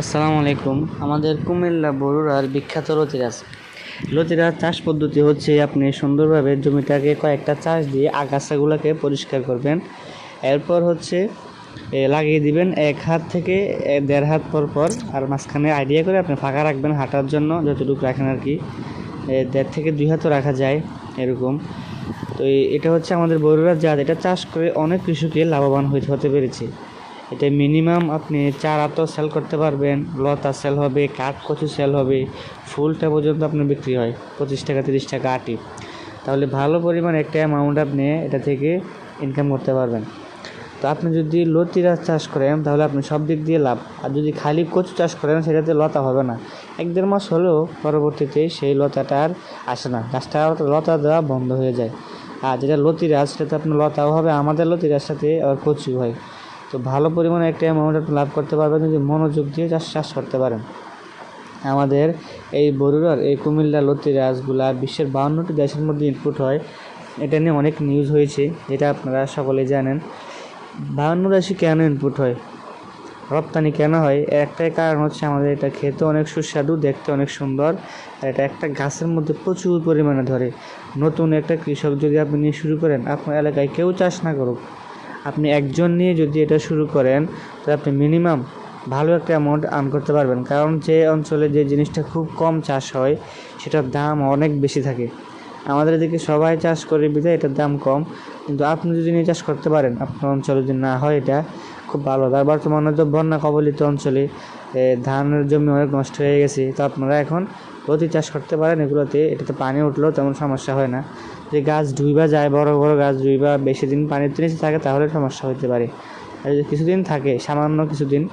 আসসালামু আলাইকুম। আমাদের কুমিল্লা বড়ুরার বিখ্যাত লতিরাজ লতিরাজ চাষ পদ্ধতি হচ্ছে, আপনি সুন্দরভাবে জমিটাকে কয়েকটা চাষ দিয়ে আগাছাগুলোকে পরিষ্কার করবেন। এরপর হচ্ছে লাগিয়ে দিবেন এক হাত থেকে দেড় হাত পর পর, আর মাঝখানে আইডিয়া করে আপনি ফাঁকা রাখবেন হাঁটার জন্য, যতটুকু রাখেন আর কি। দেড় থেকে দুই হাতও রাখা যায় এরকম। তো এটা হচ্ছে আমাদের বড়ুরা জাত। এটা চাষ করে অনেক কৃষকই লাভবান হতে পেরেছে। এটা মিনিমাম আপনি চারা তো সেল করতে পারবেন, লতা সেল হবে কাঠ কচু সেল হবে, ফুলটা পর্যন্ত আপনার বিক্রি হয়, পঁচিশ টাকা, তিরিশ টাকা আটি। তাহলে ভালো পরিমাণ একটা অ্যামাউন্ট আপনি এটা থেকে ইনকাম করতে পারবেন। তো আপনি যদি লতি লতিরা চাষ করেন, তাহলে আপনি সব দিক দিয়ে লাভ। আর যদি খালি কচু চাষ করেন সেটাতে লতা হবে না। এক দেড় মাস হলেও পরবর্তীতে সেই লতাটা আর আসে না। গাছটা লতা দেওয়া বন্ধ হয়ে যায়। আর যেটা লতি লতিরাজ সেটাতে আপনার লতাও হবে, আমাদের লতি সাথে আবার কচু হয়। তো ভালো পরিমাণে একটা অ্যামাউন্ট আপনি লাভ করতে পারবেন, যদি মনোযোগ দিয়ে চাষ চাষ করতে পারেন। আমাদের এই বরুড়ার, এই কুমিল্লা লতিরাজগুলা বিশ্বের বাউন্নটি দেশের মধ্যে ইনপুট হয়। এটা নিয়ে অনেক নিউজ হয়েছে, যেটা আপনারা সকলে জানেন। বাউন্ন দেশে কেন ইনপুট হয়? রপ্তানি কেন হয়? একটাই কারণ হচ্ছে আমাদের এটা খেতে অনেক সুস্বাদু, দেখতে অনেক সুন্দর। আর এটা একটা গাছের মধ্যে প্রচুর পরিমাণে ধরে। নতুন একটা কৃষক যদি আপনি নিয়ে শুরু করেন, আপনার এলাকায় কেউ চাষ না করুক। আপনি একজন নিয়ে যদি এটা শুরু করেন, তাহলে আপনি মিনিমাম ভালো একটা অ্যামাউন্ট আর্ন করতে পারবেন। কারণ যে অঞ্চলে যে জিনিসটা খুব কম চাষ হয়, সেটার দাম অনেক বেশি থাকে। আমাদের এদিকে সবাই চাষ করে বিধায় এটার দাম কম। কিন্তু আপনি যদি নিয়ে চাষ করতে পারেন, আপনার অঞ্চলে যদি না হয় এটা, খুব ভালো। তার বর্তমানে তো বন্যা কবলিত অঞ্চলে ধানের জমি অনেক নষ্ট হয়ে গেছে। তো আপনারা এখন প্রতি চাষ করতে পারেন, এগুলোতে এটাতে পানি উঠলেও তেমন সমস্যা হয় না। যে গাছ ডুইবা যায়, বড় বড় গাছ ডুইবা বেশি দিন পানির নিচে থাকে তাহলে সমস্যা হতে পারে। আর যদি কিছুদিন থাকে, সামান্য কিছুদিন